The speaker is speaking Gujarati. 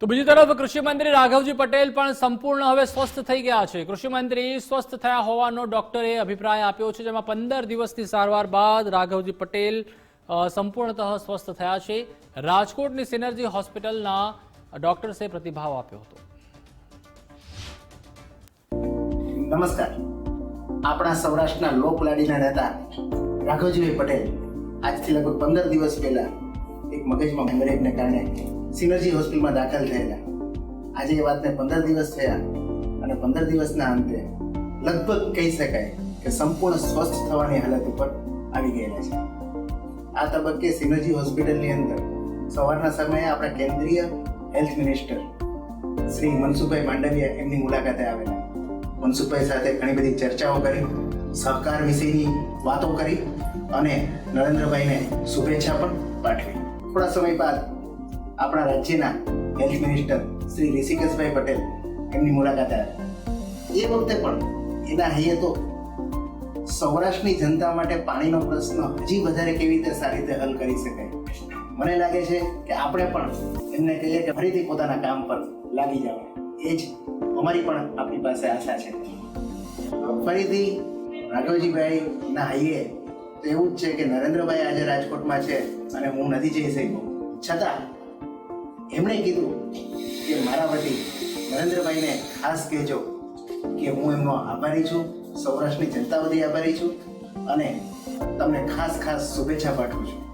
તો બીજી તરફ કૃષિ મંત્રી રાઘવજી પટેલ પણ સંપૂર્ણ હવે સ્વસ્થ થઈ ગયા છે. કૃષિ મંત્રી સ્વસ્થ થયા હોવાનો ડોક્ટરે અભિપ્રાય આપ્યો છે, જેમાં પંદર દિવસની સારવાર બાદ રાઘવજી પટેલ સંપૂર્ણતઃ સ્વસ્થ થયા છે. રાજકોટની સિનર્જી હોસ્પિટલના ડોક્ટર્સે પ્રતિભાવ આપ્યો હતો. નમસ્કાર. આપણા સૌરાષ્ટ્રના લોકલાડીના નેતા રાઘવજીભાઈ પટેલ આજથી લગભગ પંદર દિવસ પહેલા એક મગજમાં હેમરેજને કારણે સિનર્જી હોસ્પિટલમાં દાખલ થયેલા. આજે એ વાતને પંદર દિવસ થયા અને પંદર દિવસના અંતે લગભગ કહી શકાય કે સંપૂર્ણ સ્વસ્થ થવાની હાલત ઉપર આવી ગયેલા છે. આ તબક્કે સિનર્જી હોસ્પિટલની અંદર સવારના સમયે આપણા કેન્દ્રીય હેલ્થ મિનિસ્ટર શ્રી મનસુખભાઈ માંડવિયા એમની મુલાકાતે આવેલા. મનસુખભાઈ સાથે ઘણી બધી ચર્ચાઓ કરી. સહકાર વિશેની વાતો કરી અને નરેન્દ્રભાઈને શુભેચ્છા પણ પાઠવી. થોડા સમય બાદ આપણા રાજ્યના હેલ્થ મિનિસ્ટર શ્રી ઋષિકેશભાઈ પટેલ એમની મુલાકાત આવ્યા એ વખતે પણ એના હૈયે તો સૌરાષ્ટ્રની જનતા માટે પાણીનો પ્રશ્ન હજી વધારે કેવી રીતે સારી રીતે હલ કરી શકાય? મને લાગે છે કે આપણે પણ એમને કહીએ કે ફરીથી પોતાના કામ પર લાગી જાવ એ જ અમારી પણ આપણી પાસે આશા છે. ફરીથી રાઘવજીભાઈ ના હૈયે તો એવું જ છે કે નરેન્દ્રભાઈ આજે રાજકોટમાં છે અને હું નથી જઈ શક્યો. છતાં, એમણે કીધું કે મારા વતી નરેન્દ્રભાઈને ખાસ કહેજો કે હું એમનો આભારી છું, સૌરાષ્ટ્રની જનતા વતી આભારી છું અને તમને ખાસ ખાસ શુભેચ્છા પાઠવું છું.